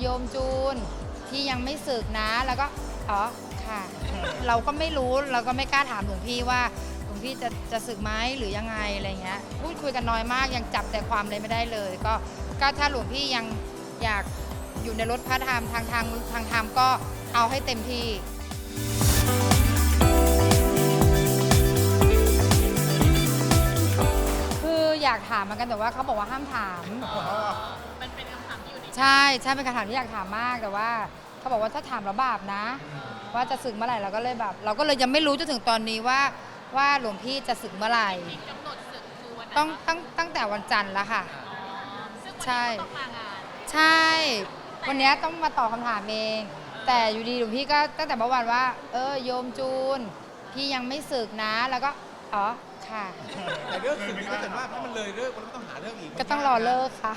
โยมจูนพี่ยังไม่สึกนะแล้วก็อ๋อค่ะ เราก็ไม่รู้เราก็ไม่กล้าถามหลวงพี่ว่าหลวงพี่จะจะสึกไหมหรือยังไงอะไรเงี้ยพูดคุยกันน้อยมากยังจับแต่ความเลยไม่ได้เลย ก็ก็ถ้าหลวงพี่ยังอยากอยู่ในรถพระธรรมทางทางทางธรรมก็เอาให้เต็มที่คืออยากถามเหมือนกันแต่ว่าเขาบอกว่าห้ามถาม ในใช่ใช่เป็นคำถามที่อยากถามมากแต่ว่าเขาบอกว่าถ้าถามแล้วบาปนะ ว่าจะสึกเมื่อไหร่เราก็เลยแบบ เราก็เลยยังไม่รู้จนถึงตอนนี้ว่าว่าหลวงพี่จะสึกเมื่อไหร่กำหนดศึกคือวันไหนต้องตั้งตั้งแต่วันจันทร์แล้วค่ะ ซึ่งวันใช่นี้ก็ต้องมางานใช่ วันเนี้ยต้องมาตอบคำถามเอง แต่อยู่ดีหลวงพี่ก็ตั้งแต่เมื่อวานว่า เออโยมจูน พี่ยังไม่สึกนะ แล้วก็ อ๋อ ค่ะ แต่เรื่องสึกนี่ก็จะว่าถ้ามันเลยเลิกมันก็ต้องหาเรื่องอีกก็ต้องรอเลิกค่ะ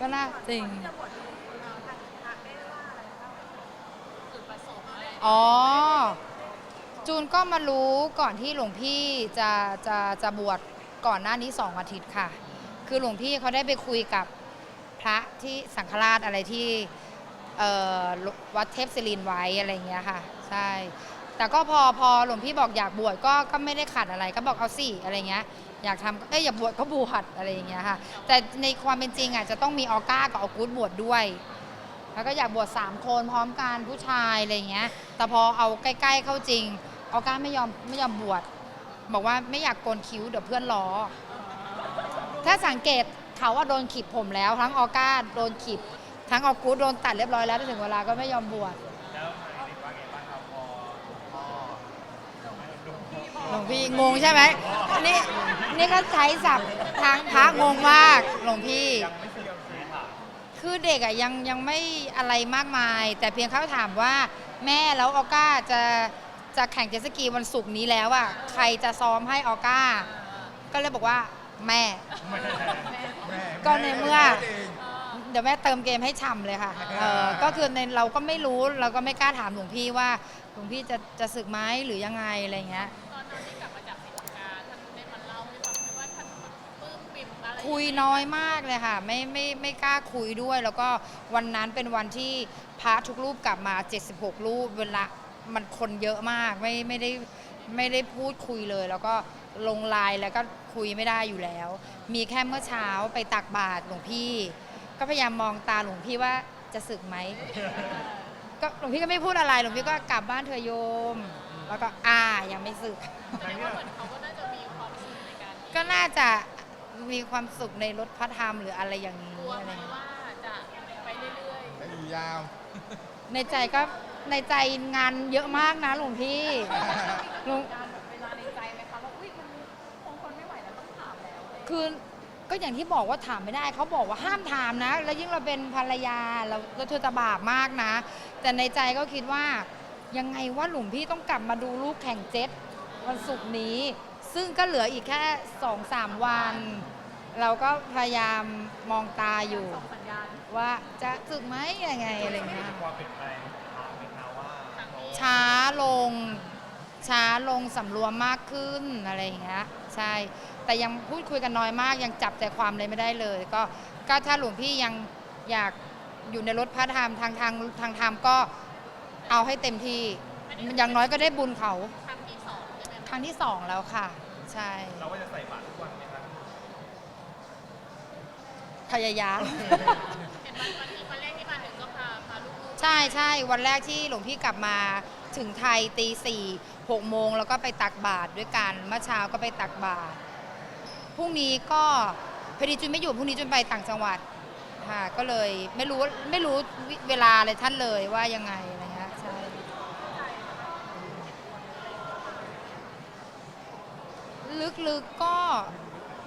ก็น่าจริง อ๋อ จูนก็มารู้ก่อนที่หลวงพี่จะจะจะบวชก่อนหน้านี้สองอาทิตย์ค่ะ คือหลวงพี่เขาได้ไปคุยกับพระที่สังฆราชอะไรที่เอ่อวัดเทพศิรินไว้อะไรอย่างเงี้ยค่ะ ใช่ แต่ก็พอพอหลวงพี่บอกอยากบวชก็ก็ไม่ได้ขัดอะไรก็บอกเอาสิอะไรเงี้ยอยากทำก็เอ้ยอย่าบวชก็บวชอะไรอย่างเงี้ยค่ะแต่ในความเป็นจริงอะจะต้องมีออก้ากับออกูดบวชด้วย แล้วก็อยากบวชสามคนพร้อมกันผู้ชายอะไรเงี้ย แต่พอเอาใกล้ ๆเข้าจริงออก้าไม่ยอมไม่ยอมบวชบอกว่าไม่อยากโกนคิ้วเดี๋ยวเพื่อนล้อ ถ้าสังเกตเขาว่าโดนขีดผมแล้ว ทั้งออก้าโดนขีดทั้งออกูดโดนตัดเรียบร้อยแล้วถึงเวลาก็ไม่ยอมบวช หลวงพี่งงใช่ไหมนี่นี่ก็ใช้ศัพท์ทางพระงงมากหลวงพี่ คือเด็กอะยังยังไม่อะไรมากมาย แต่เพียงเขาถามว่าแม่แล้วออก้าจะจะแข่งเจ็ตสกีวันศุกร์นี้แล้วอะใครจะซ้อมให้ออก้า ก็เลยบอกว่าแม่ ก็ในเมื่อ เดี๋ยวแม่เติมเกมให้ฉ่ำเลยค่ะเออก็คือในเราก็ไม่รู้เราก็ไม่กล้าถามหลวงพี่ว่าหลวงพี่จะจะศึกไหมหรือยังไงอะไรเงี้ย ตอนนั้นที่กลับมาจากศรีลังกาท่านได้มาเล่าให้ฟังไหมว่าท่านปลื้มปิ่มอะไรคุยน้อยมากเลยค่ะไม่ไม่ไม่กล้าคุยด้วย แล้วก็วันนั้นเป็นวันที่พระทุกรูปกลับมา 76 รูปเวลามันคนเยอะมากไม่ไม่ได้ไม่ได้พูดคุยเลย แล้วก็ลงไลน์แล้วก็คุยไม่ได้อยู่แล้ว มีแค่เมื่อเช้าไปตักบาตรหลวงพี่ ก็พยายามมองตาหลวงพี่ว่าจะศึกไหมก็หลวงพี่ก็ไม่พูดอะไรหลวงพี่ก็กลับบ้านเธอะโยม แล้วก็อ่ายังไม่ศึกแสดงว่าเหมือนเขาก็น่าจะมีความสุขในการก็น่าจะมีความสุขในรถพระธรรมหรืออะไรอย่างนี้กลัวอะไรไหมเงี้ยว่าจะไปเรื่อยจะอยู่ยาว ในใจก็ในใจงานเยอะมากนะหลวงพี่หลวง ๆการแบบเวลาในใจไหมคะว่าอุ้ยมันคงคนไม่ไหวแล้วต้องถามแล้วอะไรอย่างเงี้ยคือ ก็อย่างที่บอกว่าถามไม่ได้เขาบอกว่าห้ามถามนะ แล้วยิ่งเราเป็นภรรยาเราเราเธอจะบาปมากนะ แต่ในใจก็คิดว่ายังไงว่าหลวงพี่ต้องกลับมาดูลูกแข่งเจ็ตวันศุกร์นี้ ซึ่งก็เหลืออีกแค่สองสามวัน เราก็พยายามมองตาอยู่ส่งสัญญาณว่าจะสึกไหมยังไงอะไรเงี้ยความเปลี่ยนแปลงทางเป็นนาว่าครั้งนี้ช้าลง ช้าลงสำรวมมากขึ้นอะไรอย่างเงี้ยใช่ แต่ยังพูดคุยกันน้อยมาก ยังจับใจความเลยไม่ได้เลย ก็ก็ถ้าหลวงพี่ยังอยากอยู่ในรถพระธรรมทางทางทางธรรมก็เอาให้เต็มที่อย่างน้อยก็ได้บุญเขาครั้งที่สองใช่ไหมครั้งที่สองแล้วค่ะ ใช่ เราก็จะใส่บาตรทุกวันไหมครับพยายามเห็นวันวันที่วันแรกที่มาถึงก็พาพาลูกๆใช่ใช่วันแรกที่หลวงพี่กลับมา ถึงไทยตีสี่หกโมงแล้วก็ไปตักบาตรด้วยกันเมื่อเช้าก็ไปตักบาตรพรุ่งนี้ก็พอดีจุนไม่อยู่พรุ่งนี้จุนไปต่างจังหวัดค่ะก็เลยไม่รู้ไม่รู้เวลาเลยท่านเลยว่ายังไงอะไรเงี้ยใช่ลึกๆก็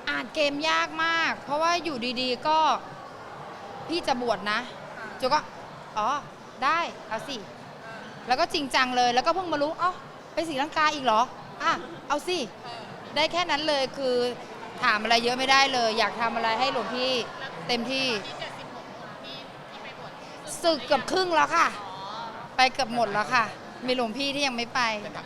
อ่านเกมยากมาก เพราะว่าอยู่ดีๆก็พี่จะบวชนะจูก็อ๋อได้เอาสิ แล้วก็จริงจังเลย แล้วก็เพิ่งมารู้อ๋อไปศรีลังกาอีกเหรออะเอาสิ ได้แค่นั้นเลยคือถามอะไรเยอะไม่ได้เลย อยากทำอะไรให้หลวงพี่เต็มที่ที่เจ็ดสิบหกคนที่ที่ไปบวชสึกเกือบครึ่งแล้วค่ะอ๋อไปเกือบหมดแล้วค่ะ มีหลวงพี่ที่ยังไม่ไป แต่กลับ